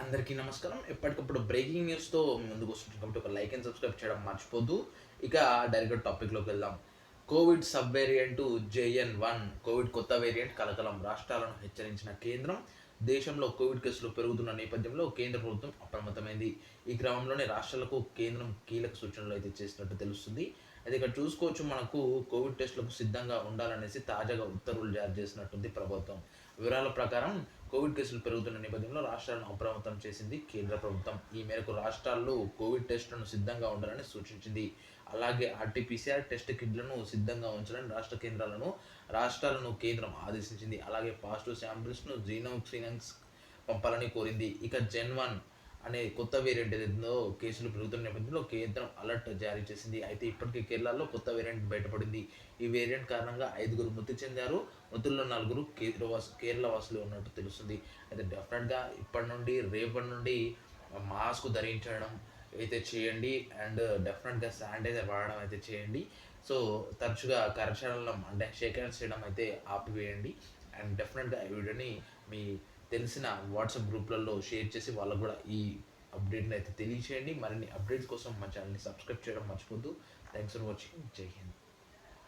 అందరికీ నమస్కారం. ఎప్పటికప్పుడు బ్రేకింగ్ న్యూస్తో ముందుకు వస్తుంది కాబట్టి ఒక లైక్ అండ్ సబ్స్క్రైబ్ చేయడం మర్చిపోద్దు. ఇక డైరెక్ట్ టాపిక్లోకి వెళ్దాం. COVID sub variant JN one COVID కొత్త వేరియంట్ కలకలం. రాష్ట్రాలను హెచ్చరించిన కేంద్రం దేశంలో కోవిడ్ కేసులు పెరుగుతున్న నేపథ్యంలో కేంద్ర ప్రభుత్వం అప్రమత్తమైంది. ఈ క్రమంలోనే రాష్ట్రాలకు కేంద్రం కీలక సూచనలు అయితే చేసినట్టు తెలుస్తుంది. అయితే ఇక్కడ చూసుకోవచ్చు మనకు కోవిడ్ టెస్టులకు సిద్ధంగా ఉండాలనేసి తాజాగా ఉత్తర్వులు జారీ చేసినట్టుంది ప్రభుత్వం. వివరాల ప్రకారం కోవిడ్ కేసులు పెరుగుతున్న నేపథ్యంలో రాష్ట్రాలను అప్రమత్తం చేసింది కేంద్ర ప్రభుత్వం. ఈ మేరకు రాష్ట్రాల్లో కోవిడ్ టెస్టులను సిద్ధంగా ఉండాలని సూచించింది. అలాగే ఆర్టీపీసీఆర్ టెస్ట్ కిట్లను సిద్ధంగా ఉంచాలని రాష్ట్ర కేంద్రాలను రాష్ట్రాలను కేంద్రం ఆదేశించింది. అలాగే పాజిటివ్ శాంపిల్స్ను జీనోక్సినెన్స్ పంపాలని కోరింది. ఇక జెన్ వన్ అనే కొత్త వేరియంట్ ఏదైతుందో కేసులు పెరుగుతున్న నేపథ్యంలో కేంద్రం అలర్ట్ జారీ చేసింది. అయితే ఇప్పటికే కేరళలో కొత్త వేరియంట్ బయటపడింది. ఈ వేరియంట్ కారణంగా ఐదుగురు మృతి చెందారు. మృతుల్లో నలుగురు కేరళ వాసు కేరళ వాసులు ఉన్నట్టు తెలుస్తుంది. అయితే డెఫినెట్గా ఇప్పటి నుండి రేపటి నుండి మాస్క్ ధరించడం అయితే చేయండి. అండ్ డెఫినెట్గా శానిటైజర్ వాడడం అయితే చేయండి. సో తరచుగా కరచరణలో అంటే షేక్ హ్యాండ్స్ చేయడం అయితే ఆపివేయండి. అండ్ డెఫినెట్గా ఈ వీడియోని మీ తెలిసిన వాట్సాప్ గ్రూప్లలో షేర్ చేసి వాళ్ళకు కూడా ఈ అప్డేట్ని అయితే తెలియచేయండి. మరిన్ని అప్డేట్స్ కోసం మా ఛానల్ని సబ్స్క్రైబ్ చేయడం మర్చిపోద్దు థ్యాంక్స్ ఫర్ వాచింగ్ జై హింద్.